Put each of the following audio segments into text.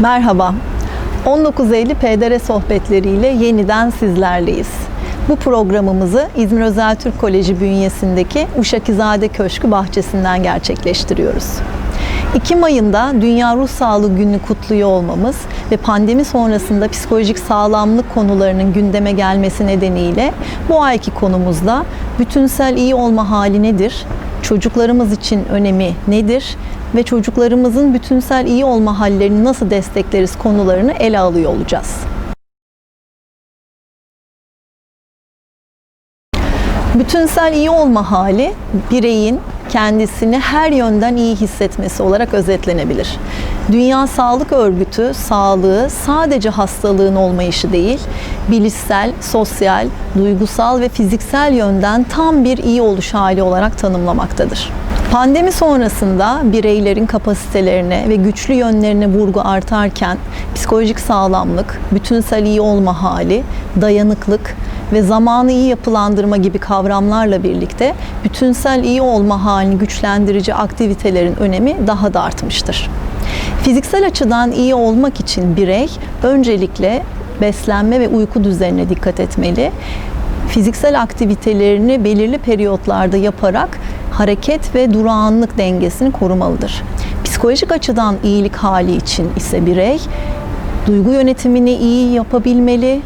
Merhaba. 19 Eylül PDR sohbetleriyle yeniden sizlerleyiz. Bu programımızı İzmir Özel Türk Koleji bünyesindeki Uşakizade Köşkü bahçesinden gerçekleştiriyoruz. 2 ayında Dünya Ruh Sağlığı Günü'nü kutluyor olmamız ve pandemi sonrasında psikolojik sağlamlık konularının gündeme gelmesi nedeniyle bu ayki konumuzda bütünsel iyi olma hali nedir? Çocuklarımız için önemi nedir? Ve çocuklarımızın bütünsel iyi olma hallerini nasıl destekleriz konularını ele alıyor olacağız. Bütünsel iyi olma hali bireyin kendisini her yönden iyi hissetmesi olarak özetlenebilir. Dünya Sağlık Örgütü sağlığı sadece hastalığın olmayışı değil, bilişsel, sosyal, duygusal ve fiziksel yönden tam bir iyi oluş hali olarak tanımlamaktadır. Pandemi sonrasında bireylerin kapasitelerine ve güçlü yönlerine vurgu artarken psikolojik sağlamlık, bütünsel iyi olma hali, dayanıklık, ve zamanı iyi yapılandırma gibi kavramlarla birlikte bütünsel iyi olma halini güçlendirici aktivitelerin önemi daha da artmıştır. Fiziksel açıdan iyi olmak için birey öncelikle beslenme ve uyku düzenine dikkat etmeli. Fiziksel aktivitelerini belirli periyotlarda yaparak hareket ve durağanlık dengesini korumalıdır. Psikolojik açıdan iyilik hali için ise birey duygu yönetimini iyi yapabilmeli,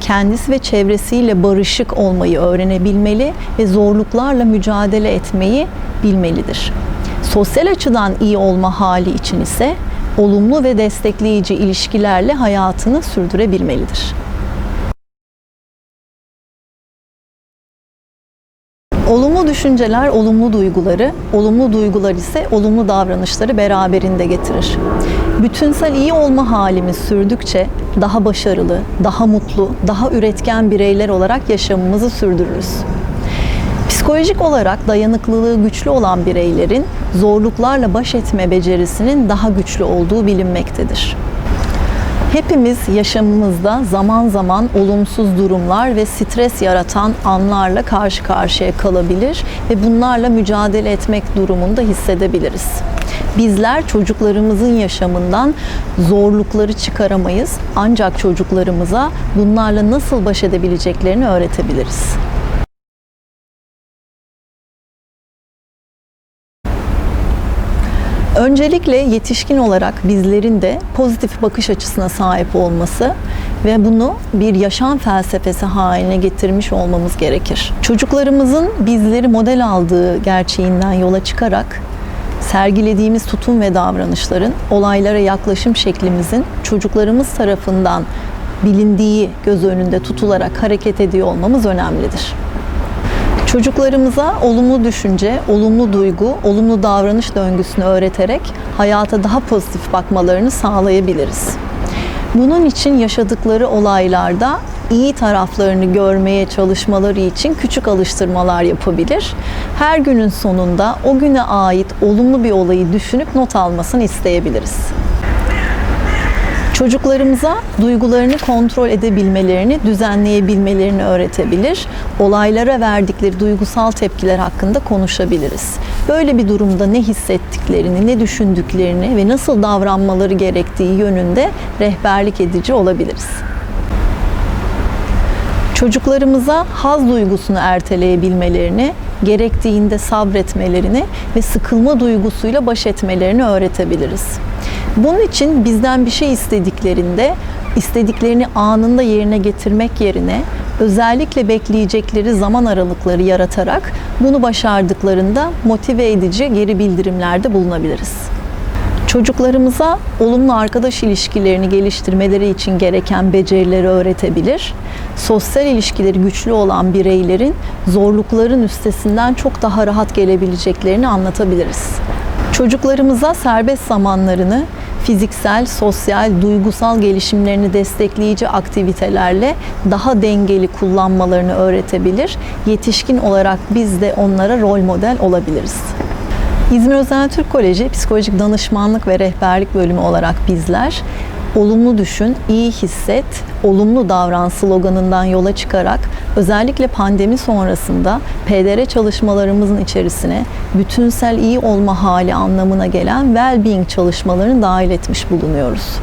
kendisi ve çevresiyle barışık olmayı öğrenebilmeli ve zorluklarla mücadele etmeyi bilmelidir. Sosyal açıdan iyi olma hali için ise olumlu ve destekleyici ilişkilerle hayatını sürdürebilmelidir. Düşünceler olumlu duyguları, olumlu duygular ise olumlu davranışları beraberinde getirir. Bütünsel iyi olma halimiz sürdükçe daha başarılı, daha mutlu, daha üretken bireyler olarak yaşamımızı sürdürürüz. Psikolojik olarak dayanıklılığı güçlü olan bireylerin zorluklarla baş etme becerisinin daha güçlü olduğu bilinmektedir. Hepimiz yaşamımızda zaman zaman olumsuz durumlar ve stres yaratan anlarla karşı karşıya kalabilir ve bunlarla mücadele etmek durumunda hissedebiliriz. Bizler çocuklarımızın yaşamından zorlukları çıkaramayız ancak çocuklarımıza bunlarla nasıl baş edebileceklerini öğretebiliriz. Öncelikle yetişkin olarak bizlerin de pozitif bakış açısına sahip olması ve bunu bir yaşam felsefesi haline getirmiş olmamız gerekir. Çocuklarımızın bizleri model aldığı gerçeğinden yola çıkarak sergilediğimiz tutum ve davranışların, olaylara yaklaşım şeklimizin çocuklarımız tarafından bilindiği göz önünde tutularak hareket ediyor olmamız önemlidir. Çocuklarımıza olumlu düşünce, olumlu duygu, olumlu davranış döngüsünü öğreterek hayata daha pozitif bakmalarını sağlayabiliriz. Bunun için yaşadıkları olaylarda iyi taraflarını görmeye çalışmaları için küçük alıştırmalar yapabilir. Her günün sonunda o güne ait olumlu bir olayı düşünüp not almasını isteyebiliriz. Çocuklarımıza duygularını kontrol edebilmelerini, düzenleyebilmelerini öğretebilir. Olaylara verdikleri duygusal tepkiler hakkında konuşabiliriz. Böyle bir durumda ne hissettiklerini, ne düşündüklerini ve nasıl davranmaları gerektiği yönünde rehberlik edici olabiliriz. Çocuklarımıza haz duygusunu erteleyebilmelerini, gerektiğinde sabretmelerini ve sıkılma duygusuyla baş etmelerini öğretebiliriz. Bunun için bizden bir şey istediklerinde istediklerini anında yerine getirmek yerine özellikle bekleyecekleri zaman aralıkları yaratarak bunu başardıklarında motive edici geri bildirimlerde bulunabiliriz. Çocuklarımıza olumlu arkadaş ilişkilerini geliştirmeleri için gereken becerileri öğretebilir. Sosyal ilişkileri güçlü olan bireylerin zorlukların üstesinden çok daha rahat gelebileceklerini anlatabiliriz. Çocuklarımıza serbest zamanlarını fiziksel, sosyal, duygusal gelişimlerini destekleyici aktivitelerle daha dengeli kullanmalarını öğretebilir. Yetişkin olarak biz de onlara rol model olabiliriz. İzmir Özel Türk Koleji Psikolojik Danışmanlık ve Rehberlik Bölümü olarak bizler olumlu düşün, iyi hisset, olumlu davran sloganından yola çıkarak özellikle pandemi sonrasında PDR çalışmalarımızın içerisine bütünsel iyi olma hali anlamına gelen well-being çalışmalarını dahil etmiş bulunuyoruz.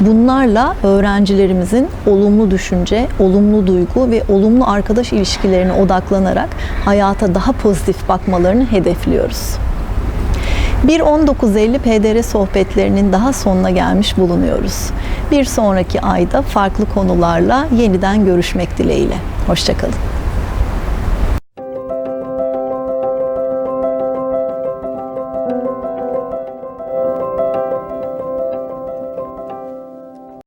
Bunlarla öğrencilerimizin olumlu düşünce, olumlu duygu ve olumlu arkadaş ilişkilerine odaklanarak hayata daha pozitif bakmalarını hedefliyoruz. Bir 1950 PDR sohbetlerinin daha sonuna gelmiş bulunuyoruz. Bir sonraki ayda farklı konularla yeniden görüşmek dileğiyle. Hoşçakalın.